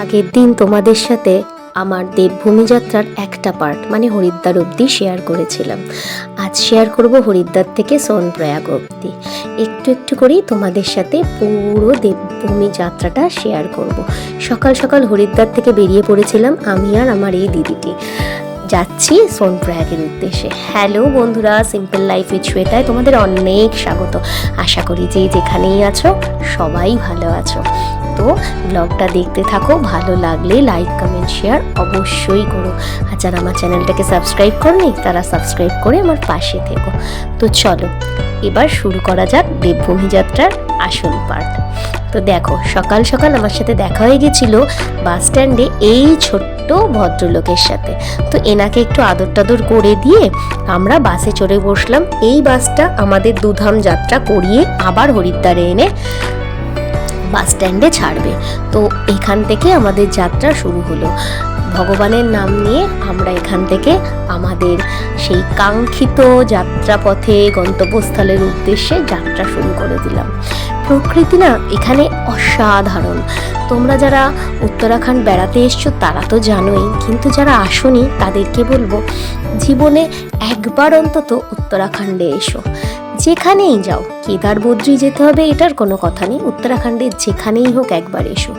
আগের দিন তোমাদের সাথে আমার দেবভূমি যাত্রার একটা পার্ট মানে হরিদ্বার অবধি শেয়ার করেছিলাম। আজ শেয়ার করব হরিদ্বার থেকে সোনপ্রয়াগ অবধি। একটু একটু করেই তোমাদের সাথে পুরো দেবভূমি যাত্রাটা শেয়ার করব। সকাল সকাল হরিদ্বার থেকে বেরিয়ে পড়েছিলাম আমি আর আমার এই দিদিটি। যাচ্ছি সোনপ্রয়াগের উদ্দেশ্যে। হ্যালো বন্ধুরা সিম্পল লাইফ উইথ শ্বেতায় তোমাদের অনেক স্বাগত। আশা করি যে যেখানেই আছো, সবাই ভালো আছো। তো ব্লগটা দেখতে থাকো। ভালো লাগলে লাইক কমেন্ট শেয়ার অবশ্যই করো। আর যারা আমার চ্যানেলটাকে সাবস্ক্রাইব করনি, তারা সাবস্ক্রাইব করে আমার পাশে থেকো। তো চলো, এবার শুরু করা যাক দেবভূমি যাত্রার আসল পার্ট তো দেখো, সকাল সকাল আমার সাথে দেখা হয়ে গেছিল বাস স্ট্যান্ডে এই ছোট্ট ভদ্রলোকের সাথে। তো এনাকে একটু আদর টাদর করে দিয়ে আমরা বাসে চড়ে বসলাম। এই বাসটা আমাদের দুধাম যাত্রা করিয়ে আবার হরিদ্বারে এনে বাস স্ট্যান্ডে ছাড়বে। তো এখান থেকে আমাদের যাত্রা শুরু হলো। ভগবানের নাম নিয়ে আমরা এখান থেকে আমাদের সেই কাঙ্ক্ষিত যাত্রাপথে গন্তব্যস্থলের উদ্দেশ্যে যাত্রা শুরু করে দিলাম। প্রকৃতি না এখানে অসাধারণ। তোমরা যারা উত্তরাখণ্ড বেড়াতে এসছো, তারা তো জানোই, কিন্তু যারা আসনি, তাদেরকে বলব, জীবনে একবার অন্তত উত্তরাখণ্ডে এসো। যেখানেই যাও, কেদার বদ্রি যেতে হবে এটার কোনো কথা নেই। উত্তরাখণ্ডের যেখানেই হোক একবার এসো।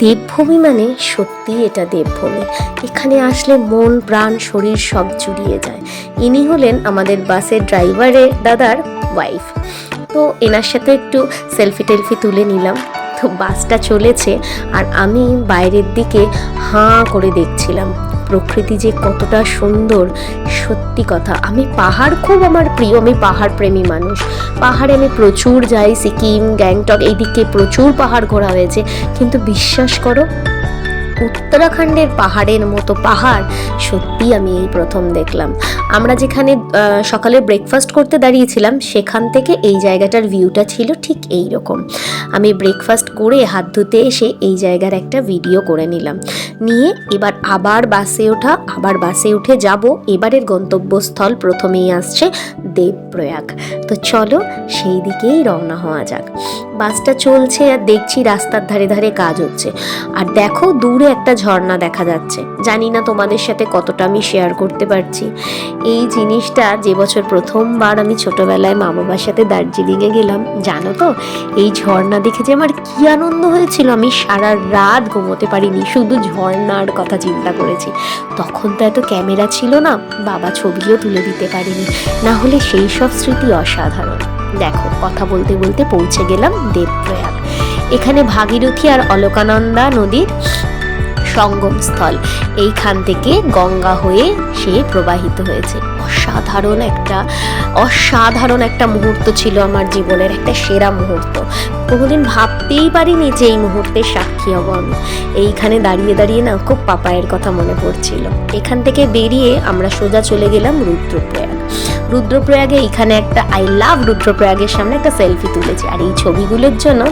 দেবভূমি মানে সত্যি এটা দেবভূমি। এখানে আসলে মন, প্রাণ, শরীর সব জুড়িয়ে যায়। ইনি হলেন আমাদের বাসের ড্রাইভারের দাদার ওয়াইফ তো এনার সাথে একটু সেলফি টেলফি তুলে নিলাম। তো বাসটা চলেছে আর আমি বাইরের দিকে হাঁ করে দেখছিলাম। প্রকৃতি যে কতটা সুন্দর, সত্যি কথা। আমি পাহাড় খুব আমার প্রিয়, আমি পাহাড় প্রেমী মানুষ। পাহাড়ে আমি প্রচুর যাই, সিকিম, গ্যাংটক, এইদিকে প্রচুর পাহাড় ঘোরা হয়েছে। কিন্তু বিশ্বাস করো উত্তরাখণ্ডের পাহাড়ের মতো পাহাড়। সত্যি আমি এই প্রথম দেখলাম। আমরা যেখানে সকালে ব্রেকফাস্ট করতে দাঁড়িয়েছিলাম, সেখান থেকে এই জায়গাটার ভিউটা ছিল ঠিক এই রকম আমি ব্রেকফাস্ট করে হাত ধুতে এসে এই জায়গার একটা ভিডিও করে নিলাম। নিয়ে এবার আবার বাসে ওঠা, আবার বাসে উঠে যাব। এবারের গন্তব্যস্থল প্রথমেই আসছে দেবপ্রয়াগ। তো চলো সেই দিকেই রওনা হওয়া যাক। বাসটা চলছে আর দেখছি রাস্তার ধারে ধারে কাজ হচ্ছে। আর দেখো দূরে একটা ঝর্ণা দেখা যাচ্ছে। জানি না তোমাদের সাথে কতটা আমি শেয়ার করতে পারছি। এই জিনিসটা যে বছর প্রথমবার আমি ছোটবেলায় মা বাবার সাথে দার্জিলিংয়ে গেলাম, জানো তো? এই ঝর্ণা দেখে যে আমার কি আনন্দ হয়েছিল, আমি সারা রাত ঘুমোতে পারিনি, শুধু ঝর্ণার কথা চিন্তা করেছি। তখন তো এত ক্যামেরা ছিল না, বাবা ছবিও তুলে দিতে পারিনি। না হলে সেই সব স্মৃতি অসাধারণ। দেখো, কথা বলতে বলতে পৌঁছে গেলাম দেবপ্রয়াগ। এখানে ভাগীরথী আর অলকানন্দা নদীর সঙ্গমস্থল। এইখান থেকে গঙ্গা হয়ে সে প্রবাহিত হয়েছে। অসাধারণ একটা অসাধারণ একটা মুহূর্ত ছিল আমার জীবনের, একটা সেরা মুহূর্ত। কোনোদিন ভাবতেই পারিনি যে এই মুহূর্তের সাক্ষী হব আমি। এইখানে দাঁড়িয়ে দাঁড়িয়ে না খুব পাপায়ের কথা মনে পড়ছিল। এখান থেকে বেরিয়ে আমরা সোজা চলে গেলাম রুদ্রপ্রয়াগ। রুদ্রপ্রয়াগে, এখানে একটা আই লাভ রুদ্রপ্রয়াগের সামনে একটা সেলফি তুলেছি। আর এই ছবিগুলোর জন্য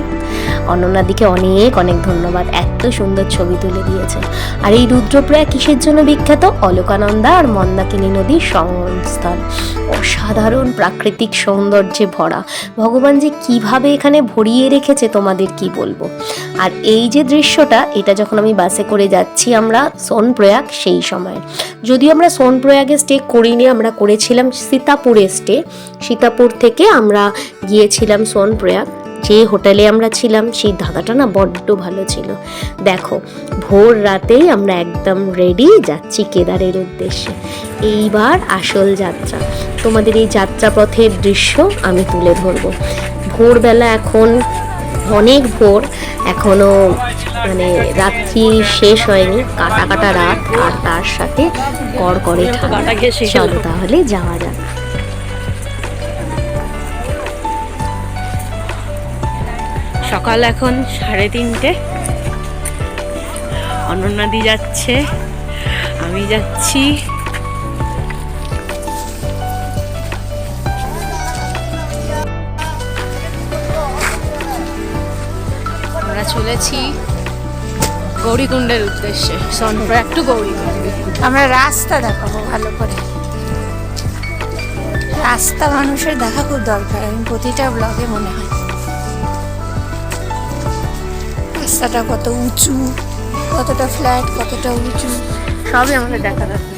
অনন্যাদিকে অনেক অনেক ধন্যবাদ। এত সুন্দর ছবি তুলে দিয়েছে। আর এই রুদ্রপ্রয়াগ কিসের জন্য বিখ্যাত? অলোকানন্দা আর মন্দাকিনী নদীর সঙ্গমস্থল অসাধারণ প্রাকৃতিক সৌন্দর্যে ভরা। ভগবান যে কীভাবে এখানে ভরিয়ে রেখেছে, তোমাদের কি বলব? আর এই যে দৃশ্যটা, এটা যখন আমি বাসে করে যাচ্ছি আমরা সোনপ্রয়াগ, সেই সময়। যদিও আমরা সোনপ্রয়াগে স্টে করিনি, আমরা করেছিলাম সীতাপুরে স্টে সীতাপুর থেকে আমরা গিয়েছিলাম সোনপ্রয়াগ। যে হোটেলে আমরা ছিলাম সেই ধাঁধাটা না বড্ড ভালো ছিল। দেখো ভোর রাতেই আমরা একদম রেডি যাচ্ছি কেদারের উদ্দেশ্যে। এইবার আসল যাত্রা। তোমাদের এই যাত্রাপথের দৃশ্য আমি তুলে ধরবো। ভোরবেলা এখন অনেক ভোর এখনও মানে রাত্রি শেষ হয়নি কাটা কাটা রাত আর তার সাথে কড়কড়ে ঠান্ডা। চলো তাহলে যাওয়া যাক। সকাল এখন সাড়ে তিনটে। অনন্যাদি যাচ্ছে, আমি যাচ্ছি। আমরা চলেছি গৌরীকুণ্ডের উদ্দেশ্যে। সনপ্রয়াগ টু গৌরীকুণ্ড। আমরা রাস্তা দেখাবো ভালো করে। রাস্তা মানুষের দেখা খুব দরকার প্রতিটা ব্লগে মনে হয়। রাস্তাটা কত উঁচু কতটা ফ্ল্যাট কতটা উঁচু। সবই আমাদের দেখা যাচ্ছে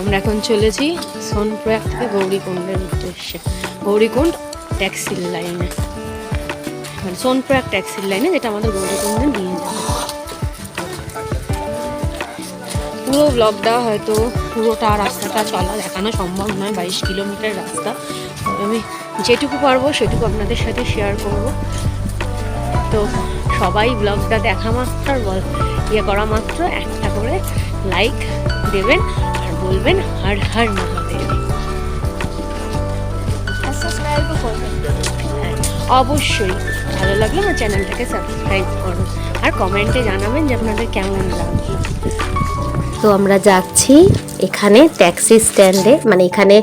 আমরা এখন চলেছি সোনপ্রয়াগ থেকে গৌরীকুণ্ডের উদ্দেশ্যে। গৌরীকুণ্ড ট্যাক্সির লাইনে মানে সোনপ্রয়াগ ট্যাক্সির লাইনে যেটা আমাদের গৌরীকুণ্ডে নিয়ে যাবে। পুরো ব্লগটা হয়তো পুরোটা রাস্তাটা চলা দেখানো সম্ভব নয় বাইশ কিলোমিটার রাস্তা। আমি যেটুকু পারব সেটুকু আপনাদের সাথে শেয়ার করব। তো সবাই ব্লগটা দেখা মাত্র আর বল ইয়ে করা মাত্র। একটা করে লাইক দেবেন আর বলবেন হার হার মহাদেব। আর অবশ্যই। ভালো লাগলে আমার চ্যানেলটাকে সাবস্ক্রাইব করুন। আর কমেন্টে জানাবেন যে আপনাদের কেমন লাগল তো আমরা যাচ্ছি এখানে ট্যাক্সি স্ট্যান্ডে মানে এখানে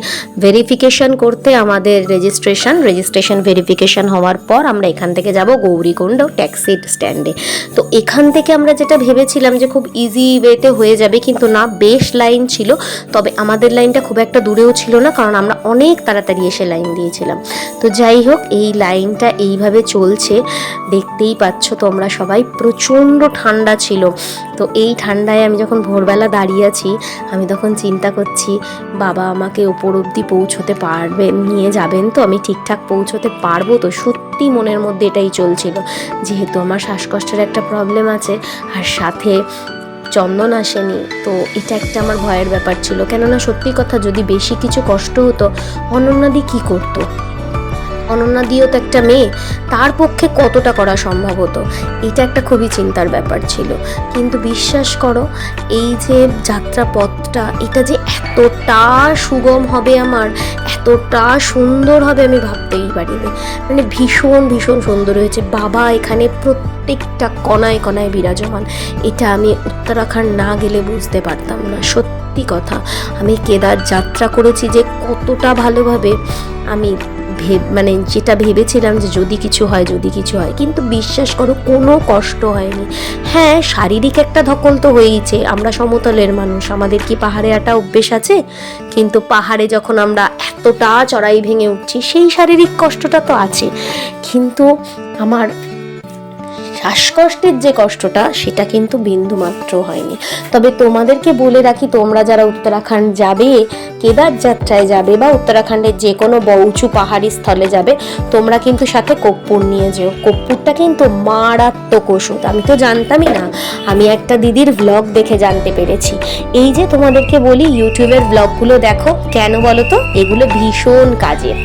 ভেরিফিকেশন করতে আমাদের রেজিস্ট্রেশন রেজিস্ট্রেশন ভেরিফিকেশন হওয়ার পর আমরা এখান থেকে যাব গৌরীকুণ্ড ট্যাক্সি স্ট্যান্ডে তো এখান থেকে আমরা যেটা ভেবেছিলাম যে খুব ইজি ওয়েতে হয়ে যাবে, কিন্তু না, বেশ লাইন ছিল। তবে আমাদের লাইনটা খুব একটা দূরেও ছিল না, কারণ আমরা অনেক তাড়াতাড়ি এসে লাইন দিয়েছিলাম। তো যাই হোক, এই লাইনটা এইভাবে চলছে। দেখতেই পাচ্ছ তোমরা সবাই, প্রচণ্ড ঠান্ডা ছিল। তো এই ঠান্ডায় আমি যখন ভোরবেলা দাঁড়িয়ে আছি, আমি তখন চিন্তা করছি, বাবা আমাকে ওপর অবধি পৌঁছতে পারবেন নিয়ে যাবেন তো, আমি ঠিকঠাক পৌঁছতে পারব তো, সত্যি মনের মধ্যে এটাই চলছিল। যেহেতু আমার শ্বাসকষ্টের একটা প্রবলেম আছে, আর সাথে চন্দন আসেনি, তো এটা একটা আমার ভয়ের ব্যাপার ছিল। কেননা সত্যি কথা যদি বেশি কিছু কষ্ট হতো অনন্যাদি কি করতো? অনন্যাদিও তো একটা মেয়ে, তার পক্ষে কতটা করা সম্ভব হতো? এটা একটা খুবই চিন্তার ব্যাপার ছিল। কিন্তু বিশ্বাস করো, এই যে যাত্রা পথটা এটা যে এতটা সুগম হবে আমার, এতটা সুন্দর হবে আমি ভাবতেই পারিনি। মানে ভীষণ ভীষণ সুন্দর হয়েছে। বাবা এখানে প্রত্যেকটা কণায় কণায় বিরাজমান। এটা আমি উত্তরাখণ্ড না গেলে বুঝতে পারতাম না। সত্যি কথা, আমি কেদার যাত্রা করেছি যে কতটা ভালোভাবে আমি মানে যেটা ভেবেছিলাম যে যদি কিছু হয়, যদি কিছু হয়, কিন্তু বিশ্বাস করো কোনো কষ্ট হয়নি। হ্যাঁ শারীরিক একটা ধকল তো হয়েইছে, আমরা সমতলের মানুষ, আমাদের কি পাহাড়ে একটা অভ্যেস আছে? কিন্তু পাহাড়ে যখন আমরা এতটা চড়াই ভেঙে উঠছি, সেই শারীরিক কষ্টটা তো আছে। কিন্তু আমার শ্বাসকষ্টের যে কষ্টটা, সেটা কিন্তু বিন্দু মাত্র হয়নি। তবে তোমাদেরকে বলে রাখি, তোমরা যারা উত্তরাখণ্ড যাবে, কেদার যাত্রায় যাবে বা উত্তরাখণ্ডের যে কোনো উঁচু পাহাড়ি স্থলে যাবে, তোমরা কিন্তু সাথে কর্পূর নিয়ে যেও। কর্পূরটা কিন্তু মারাত্মক ওষুধ। আমি তো জানতামই না। আমি একটা দিদির ব্লগ দেখে জানতে পেরেছি। এই যে তোমাদেরকে বলি, ইউটিউবের ব্লগগুলো দেখো, কেন বলো তো? এগুলো ভীষণ কাজের।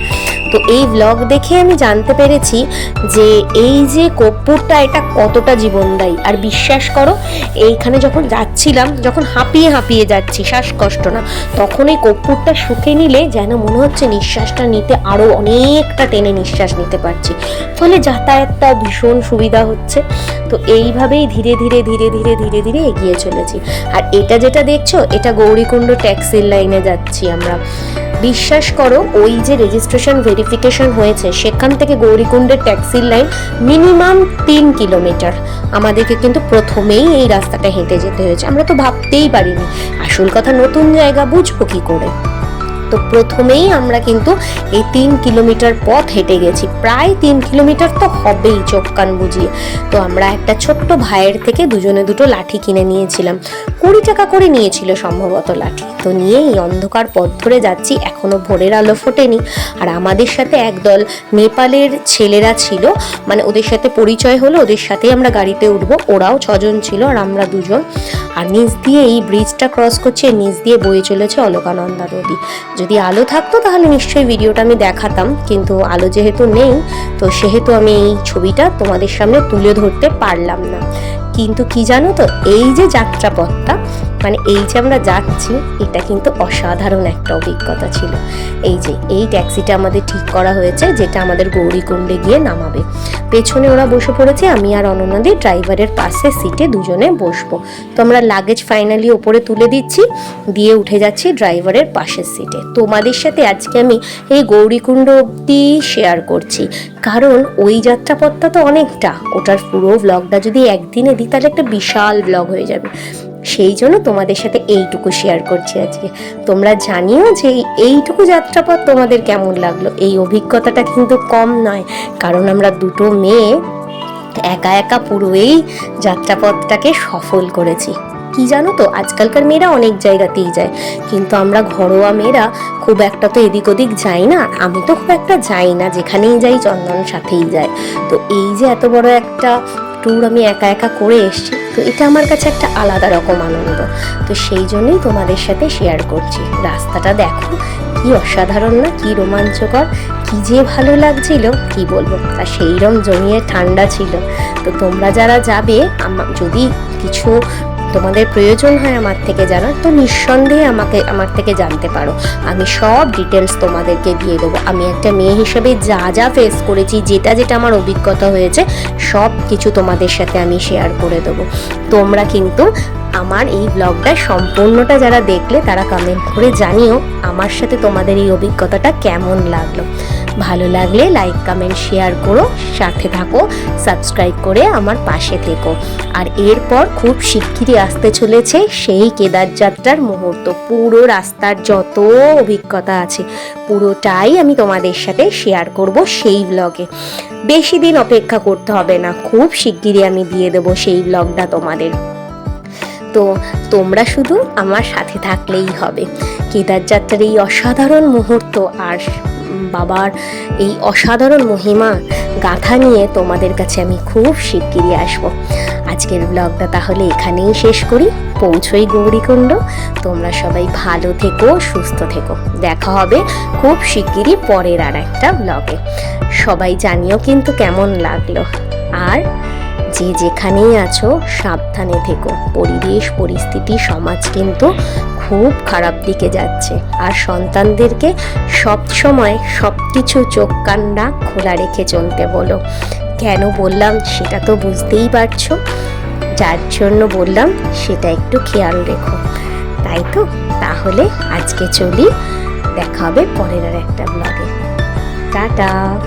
তো এই ব্লগ দেখে আমি জানতে পেরেছি যে, এই যে কর্পূরটা, এটা কতটা জীবনদায়ী আর বিশ্বাস করো, এইখানে যখন যাচ্ছিলাম, যখন হাঁপিয়ে হাঁপিয়ে যাচ্ছি, শ্বাসকষ্ট না, তখন এই কর্পূরটা শুকে নিলে যেন মনে হচ্ছে নিঃশ্বাসটা নিতে আরও অনেকটা টেনে নিঃশ্বাস নিতে পারছি। ফলে যাতায়াতটা ভীষণ সুবিধা হচ্ছে। তো এইভাবেই ধীরে ধীরে ধীরে ধীরে ধীরে ধীরে এগিয়ে চলেছি। আর এটা যেটা দেখছ, এটা গৌরীকুণ্ড ট্যাক্সির লাইনে যাচ্ছি আমরা। বিশ্বাস করো, ওই যে রেজিস্ট্রেশন ভেরিফিকেশন হয়েছে, সেখান থেকে গৌরীকুণ্ডের ট্যাক্সির লাইন মিনিমাম তিন কিলোমিটার আমাদেরকে কিন্তু প্রথমেই এই রাস্তাটা হেঁটে যেতে হয়েছে। আমরা তো ভাবতেই পারিনি। আসল কথা নতুন জায়গা বুঝব কী করে? তো প্রথমেই আমরা কিন্তু এই তিন কিলোমিটার পথ হেঁটে গেছি। প্রায় তিন কিলোমিটার তো হবেই চোখ কান বুঝিয়ে। তো আমরা একটা ছোট্ট ভাইয়ের থেকে দুজনে দুটো লাঠি কিনে নিয়েছিলাম। কুড়ি টাকা করে নিয়েছিল সম্ভবত লাঠি। তো নিয়ে এই অন্ধকার পথ ধরে যাচ্ছি, এখনও ভোরের আলো ফোটেনি। আর আমাদের সাথে একদল নেপালের ছেলেরা ছিল মানে ওদের সাথে পরিচয় হলো, ওদের সাথেই আমরা গাড়িতে উঠবো। ওরাও ছজন ছিল আর আমরা দুজন। আর নিচ দিয়ে এই ব্রিজটা ক্রস করছে নিচ দিয়ে বয়ে চলেছে অলকানন্দা নদী। যদি আলো থাকতো, তাহলে নিশ্চয়ই ভিডিওটা আমি দেখাতাম। কিন্তু আলো যেহেতু নেই, তো সেহেতু আমি এই ছবিটা তোমাদের সামনে তুলে ধরতে পারলাম না। কিন্তু কি জানো তো, এই যে যাত্রাপথটা মানে এই যে আমরা যাচ্ছি, এটা কিন্তু অসাধারণ একটা অভিজ্ঞতা ছিল। এই যে, এই ট্যাক্সিটা আমাদের ঠিক করা হয়েছে, যেটা আমাদের গৌরীকুণ্ডে গিয়ে নামাবে। পেছনে ওরা বসে পড়েছে, আমি আর অনন্যাদি ড্রাইভারের পাশে সিটে দুজনে বসবো। তো আমরা লাগেজ ফাইনালি ওপরে তুলে দিচ্ছি, দিয়ে উঠে যাচ্ছি ড্রাইভারের পাশের সিটে। তোমাদের সাথে আজকে আমি এই গৌরীকুণ্ড অব্দি শেয়ার করছি। কারণ ওই যাত্রাপথটা তো অনেকটা, ওটার পুরো ব্লগটা যদি একদিনে দিই, তাহলে একটা বিশাল ব্লগ হয়ে যাবে। সেই জন্য তোমাদের সাথে এইটুকু শেয়ার করছি আজকে। তোমরা জানিও যে এইটুকু যাত্রাপথ তোমাদের কেমন লাগল। এই অভিজ্ঞতাটা কিন্তু কম নয়, কারণ আমরা দুটো মেয়ে একা একা পুরো এই যাত্রাপথটাকে সফল করেছি। কি জানো তো, আজকালকার মেয়েরা অনেক জায়গাতেই যায়, কিন্তু আমরা ঘরোয়া মেয়েরা খুব একটা তো এদিক ওদিক যাই না আমি তো খুব একটা যাই না, যেখানেই যাই চন্দন সাথেই যায় তো এই যে এত বড় একটা ট্যুর আমি একা একা করে এসছি। তো এটা আমার কাছে একটা আলাদা রকম আনন্দ। তো সেই জন্যই তোমাদের সাথে শেয়ার করছি। রাস্তাটা দেখো, কি অসাধারণ না, কি রোমাঞ্চকর, কি যে ভালো লাগছিল, কি বলব? তা সেইরম জমিয়ে ঠান্ডা ছিল। তো তোমরা যারা যাবে যদি কিছু তোমাদের প্রয়োজন হয় আমার থেকে জানার, তো নিঃসন্দেহে আমাকে, আমার থেকে জানতে পারো। আমি সব ডিটেলস তোমাদেরকে দিয়ে দেবো। আমি একটা মেয়ে হিসেবে যা যা ফেস করেছি, যেটা যেটা আমার অভিজ্ঞতা হয়েছে, সব কিছু তোমাদের সাথে আমি শেয়ার করে দেবো। তোমরা কিন্তু আমার এই ব্লগটা সম্পূর্ণটা যারা দেখলে, তারা কমেন্ট করে জানিও আমার সাথে তোমাদের এই অভিজ্ঞতাটা কেমন লাগল। ভালো লাগলে লাইক কমেন্ট শেয়ার করো, সাথে থাকো সাবস্ক্রাইব করে আমার পাশে থেকো। আর এরপর খুব শিগগিরই আসতে চলেছে সেই কেদার যাত্রার মুহূর্ত। পুরো রাস্তার যত অভিজ্ঞতা আছে, পুরোটাই আমি তোমাদের সাথে শেয়ার করব সেই ব্লগে বেশি দিন অপেক্ষা করতে হবে না, খুব শিগগিরই আমি দিয়ে দেবো সেই ব্লগটা তোমাদের। তো তোমরা শুধু আমার সাথে থাকলেই হবে। কেদার যাত্রার এই অসাধারণ মুহূর্ত আর বাবার এই অসাধারণ মহিমা গাথা নিয়ে তোমাদের কাছে আমি খুব শিগগিরই আসব। আজকের ব্লগটা তাহলে এখানেই শেষ করি। পৌঁছই গৌরীকুণ্ড। তোমরা সবাই ভালো থেকো, সুস্থ থেকো। দেখা হবে খুব শিগগিরই পরের আর একটা ব্লগে সবাই জানিও কিন্তু কেমন লাগল। আর যে যেখানেই আছো, সাবধানে থেকো। পরিবেশ, পরিস্থিতি, সমাজ কিন্তু খুব খারাপ দিকে যাচ্ছে। আর সন্তানদেরকে সব সময় সব কিছু চোখ কান্না খোলা রেখে চলতে বলো। কেন বললাম সেটা তো বুঝতেই পারছ। যার জন্য বললাম সেটা একটু খেয়াল রেখো। তাই তো? তাহলে আজকে চলি, দেখা হবে পরের আর একটা ব্লগে টাটা।